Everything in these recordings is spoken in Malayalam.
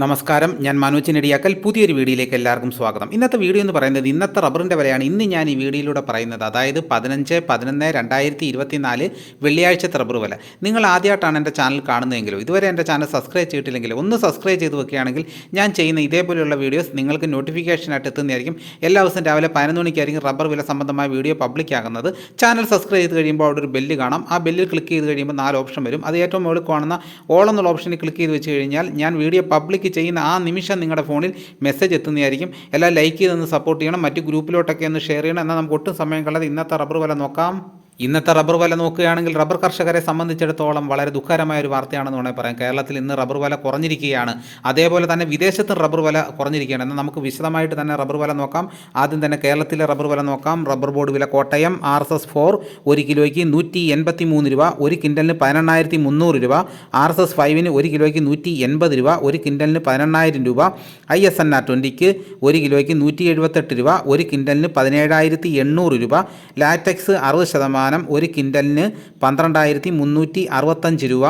നമസ്കാരം. ഞാൻ മനോജ് നെടിയാക്കൽ പുതിയൊരു വീഡിയോയിലേക്ക് എല്ലാവർക്കും സ്വാഗതം. ഇന്നത്തെ വീഡിയോ എന്ന് പറയുന്നത് ഇന്നത്തെ റബ്ബറിന്റെ വിലയാണ്. ഇന്ന് ഞാൻ ഈ വീഡിയോയിലൂടെ പറയുന്നത് അതായത് പതിനഞ്ച് പതിനൊന്ന് രണ്ടായിരത്തി ഇരുപത്തിനാല് വെള്ളിയാഴ്ചത്തെ റബ്ബർ വില. നിങ്ങൾ ആദ്യമായിട്ടാണ് എന്റെ ചാനൽ കാണുന്നതെങ്കിലും ഇതുവരെ എന്റെ ചാനൽ സബ്സ്ക്രൈബ് ചെയ്തിട്ടില്ലെങ്കിൽ ഒന്ന് സബ്സ്ക്രൈബ് ചെയ്ത് വെക്കുകയാണെങ്കിൽ ഞാൻ ചെയ്യുന്ന ഇതേപോലെയുള്ള വീഡിയോസ് നിങ്ങൾക്ക് നോട്ടിഫിക്കേഷനായിട്ട് എത്തുന്നതായിരിക്കും. എല്ലാ ദിവസവും രാവിലെ പതിനൊന്ന് മണിക്കായിരിക്കും റബ്ബർ വില സംബന്ധമായ വീഡിയോ പബ്ലിക് ആകുന്നത്. ചാനൽ സബ്സ്ക്രൈബ് ചെയ്ത് കഴിയുമ്പോൾ അവിടെ ഒരു ബെല്ല് കാണാം. ആ ബെല്ലിൽ ക്ലിക്ക് ചെയ്ത് കഴിയുമ്പോൾ നാല് ഓപ്ഷൻ വരും. അത് ഏറ്റവും മുകളിൽ കാണുന്ന ഓൾ എന്നുള്ള ഓപ്ഷനിൽ ക്ലിക്ക് ചെയ്ത് വെച്ച് കഴിഞ്ഞാൽ ഞാൻ വീഡിയോ പബ്ലിക് ചെയ്യുന്ന ആ നിമിഷം നിങ്ങളുടെ ഫോണിൽ മെസ്സേജ് എത്തുന്നതായിരിക്കും. എല്ലാം ലൈക്ക് ചെയ്തൊന്ന് സപ്പോർട്ട് ചെയ്യണം. മറ്റ് ഗ്രൂപ്പിലോട്ടൊക്കെ ഒന്ന് ഷെയർ ചെയ്യണം. എന്നാൽ നമുക്ക് ഒട്ടും സമയം കളയാതെ ഇന്നത്തെ റബ്ബർ വില നോക്കാം. ഇന്നത്തെ റബ്ബർ വില നോക്കുകയാണെങ്കിൽ റബ്ബർ കർഷകരെ സംബന്ധിച്ചിടത്തോളം വളരെ ദുഃഖകരമായ ഒരു വാർത്തയാണെന്ന് വേണമെങ്കിൽ പറയാം. കേരളത്തിൽ ഇന്ന് റബ്ബർ വില കുറഞ്ഞിരിക്കുകയാണ്. അതേപോലെ തന്നെ വിദേശത്തും റബ്ബർ വില കുറഞ്ഞിരിക്കുകയാണ്. എന്നാൽ നമുക്ക് വിശദമായിട്ട് തന്നെ റബ്ബർ വില നോക്കാം. ആദ്യം തന്നെ കേരളത്തിലെ റബ്ബർ വില നോക്കാം. റബ്ബർ ബോർഡ് വില Kottayam R S S four ഒരു കിലോയ്ക്ക് നൂറ്റി എൺപത്തി മൂന്ന് രൂപ ഒരു കിൻഡലിന് പതിനെണ്ണായിരത്തി മുന്നൂറ് രൂപ ആർ എസ് എസ് ഫൈവിന് ഒരു കിലോയ്ക്ക് നൂറ്റി എൺപത് രൂപ ഒരു കിൻഡലിന് പതിനെണ്ണായിരം രൂപ ഐ എസ് എൻ ആർ ട്വന്റിക്ക് ഒരു കിലോയ്ക്ക് നൂറ്റി എഴുപത്തെട്ട് രൂപ ഒരു കിൻഡലിന് പതിനേഴായിരത്തി എണ്ണൂറ് രൂപ ലാറ്റക്സ് അറുപത് ശതമാനം ഒരു കിൻഡലിന് പന്ത്രണ്ടായിരത്തി മുന്നൂറ്റി അറുപത്തഞ്ച് രൂപ.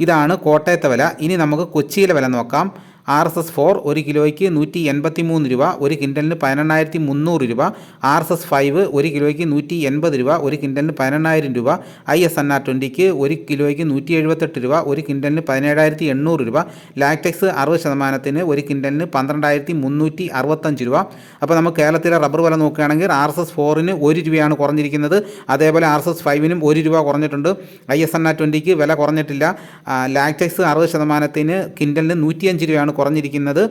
ഇതാണ് കോട്ടയത്തെ വില. ഇനി നമുക്ക് കൊച്ചിയിലെ വില നോക്കാം. ആർ എസ് എസ് ഫോർ ഒരു കിലോയ്ക്ക് നൂറ്റി എൺപത്തി മൂന്ന് രൂപ ഒരു കിൻഡലിന് പതിനെണ്ണായിരത്തി മുന്നൂറ് രൂപ ആർ എസ് എസ് ഫൈവ് ഒരു കിലോയ്ക്ക് നൂറ്റി എൺപത് രൂപ ഒരു കിൻഡലിന് പതിനെണ്ണായിരം രൂപ ഐ എസ് എൻ ആർ ട്വന്റിക്ക് ഒരു കിലോയ്ക്ക് നൂറ്റി എഴുപത്തെട്ട് രൂപ ഒരു കിൻഡലിന് പതിനേഴായിരത്തി എണ്ണൂറ് രൂപ ലാക്ടെക്സ് അറുപത് ശതമാനത്തിന് ഒരു കിൻഡലിന് പന്ത്രണ്ടായിരത്തി മുന്നൂറ്റി അറുപത്തഞ്ച് രൂപ. അപ്പോൾ നമുക്ക് കേരളത്തിലെ റബ്ബർ വില നോക്കുകയാണെങ്കിൽ ആർ എസ് എസ് ഫോറിന് ഒരു രൂപയാണ് കുറഞ്ഞിരിക്കുന്നത്. അതേപോലെ ആർ എസ് എസ് ഫൈവിനും ഒരു രൂപ കുറഞ്ഞിട്ടുണ്ട്. ഐ എസ് എൻ ആർ ട്വന്റിക്ക് വില കുറഞ്ഞിട്ടില്ല. ലാക്ടെക്സ് അറുപത് ശതമാനത്തിന് കിൻഡലിന് നൂറ്റിയഞ്ച് രൂപയാണ് കുറഞ്ഞിരിക്കുന്നത്.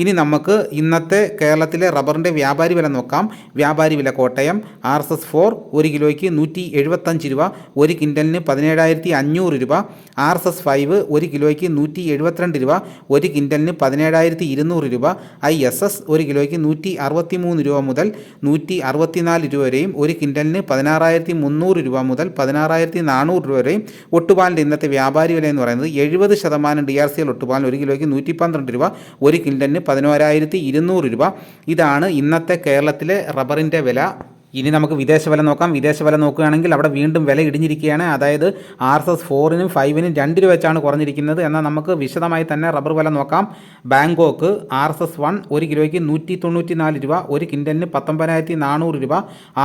ഇനി നമുക്ക് ഇന്നത്തെ കേരളത്തിലെ റബ്ബറിന്റെ വ്യാപാരി വില നോക്കാം. വ്യാപാരി വില Kottayam R S S four ഒരു കിലോയ്ക്ക് നൂറ്റി എഴുപത്തഞ്ച് രൂപ ഒരു കിൻഡലിന് പതിനേഴായിരത്തി അഞ്ഞൂറ് രൂപ ആർ എസ് എസ് ഫൈവ് ഒരു കിലോയ്ക്ക് നൂറ്റി എഴുപത്തിരണ്ട് രൂപ ഒരു കിൻഡലിന് പതിനേഴായിരത്തി ഇരുന്നൂറ് രൂപ ഐ എസ് എസ് ഒരു കിലോയ്ക്ക് നൂറ്റി അറുപത്തി മൂന്ന് രൂപ മുതൽ നൂറ്റി അറുപത്തിനാല് രൂപ വരെയും ഒരു കിൻഡലിന് പതിനാറായിരത്തി മുന്നൂറ് രൂപ മുതൽ പതിനാറായിരത്തി നാനൂറ് രൂപ വരെയും ഒട്ടുപാലിന്റെ ഇന്നത്തെ വ്യാപാരി വില എന്ന് പറയുന്നത് എഴുപത് ശതമാനം ഡി ആർ സി എൽ ഒട്ടുപാലിന് ഒരു കിലോയ്ക്ക് നൂറ്റി പന്ത്രണ്ട് രൂപ ഒരു കിൻഡലിന് പതിനോരായിരത്തി ഇരുന്നൂറ് രൂപ. ഇതാണ് ഇന്നത്തെ കേരളത്തിലെ റബ്ബറിന്റെ വില. ഇനി നമുക്ക് വിദേശ വില നോക്കാം. വിദേശ വില നോക്കുകയാണെങ്കിൽ അവിടെ വീണ്ടും വില ഇടിഞ്ഞിരിക്കുകയാണ്. അതായത് ആർ എസ് എസ് ഫോറിനും ഫൈവിനും രണ്ട് രൂപ വെച്ചാണ് കുറഞ്ഞിരിക്കുന്നത്. എന്നാൽ നമുക്ക് വിശദമായി തന്നെ റബ്ബർ വില നോക്കാം. Bangkok R S S one ഒരു കിലോയ്ക്ക് നൂറ്റി തൊണ്ണൂറ്റി നാല് രൂപ ഒരു കിൻഡലിന് പത്തൊമ്പതിനായിരത്തി നാനൂറ് രൂപ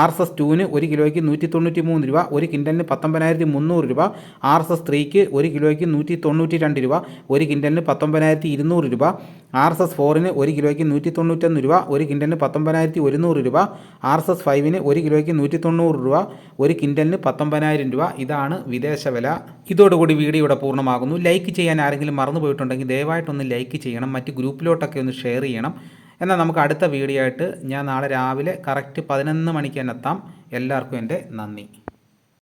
ആർ എസ് എസ് ടുവിന് ഒരു കിലോയ്ക്ക് നൂറ്റി തൊണ്ണൂറ്റി മൂന്ന് രൂപ ഒരു കിൻഡലിന് പത്തൊമ്പതിനായിരത്തി മുന്നൂറ് രൂപ ആർ എസ് എസ് ത്രീക്ക് ഒരു കിലോയ്ക്ക് നൂറ്റി തൊണ്ണൂറ്റി രണ്ട് രൂപ ഒരു കിൻഡലിന് പത്തൊമ്പതിനായിരത്തി ഇരുന്നൂറ് രൂപ ആർ എസ് എസ് ഫോറിന് ഒരു കിലോയ്ക്ക് നൂറ്റി തൊണ്ണൂറ്റൊന്ന് രൂപ ഒരു കിൻഡലിന് പത്തൊമ്പതിനായിരത്തി ഒരുന്നൂറ് രൂപ ആർ എസ് എസ് ഫൈവിന് ഒരു കിലോയ്ക്ക് നൂറ്റി തൊണ്ണൂറ് രൂപ ഒരു കിൻഡലിന് പത്തൊമ്പതിനായിരം രൂപ. ഇതാണ് വിദേശ വില. ഇതോടുകൂടി വീഡിയോ ഇവിടെ പൂർണമാകുന്നു. ലൈക്ക് ചെയ്യാൻ ആരെങ്കിലും മറന്നു പോയിട്ടുണ്ടെങ്കിൽ ദയവായിട്ടൊന്ന് ലൈക്ക് ചെയ്യണം. മറ്റ് ഗ്രൂപ്പിലോട്ടൊക്കെ ഒന്ന് ഷെയർ ചെയ്യണം. എന്നാൽ നമുക്ക് അടുത്ത വീഡിയോ ആയിട്ട് ഞാൻ നാളെ രാവിലെ കറക്റ്റ് പതിനൊന്ന് മണിക്ക് തന്നെ എത്താം. എല്ലാവർക്കും എന്റെ നന്ദി.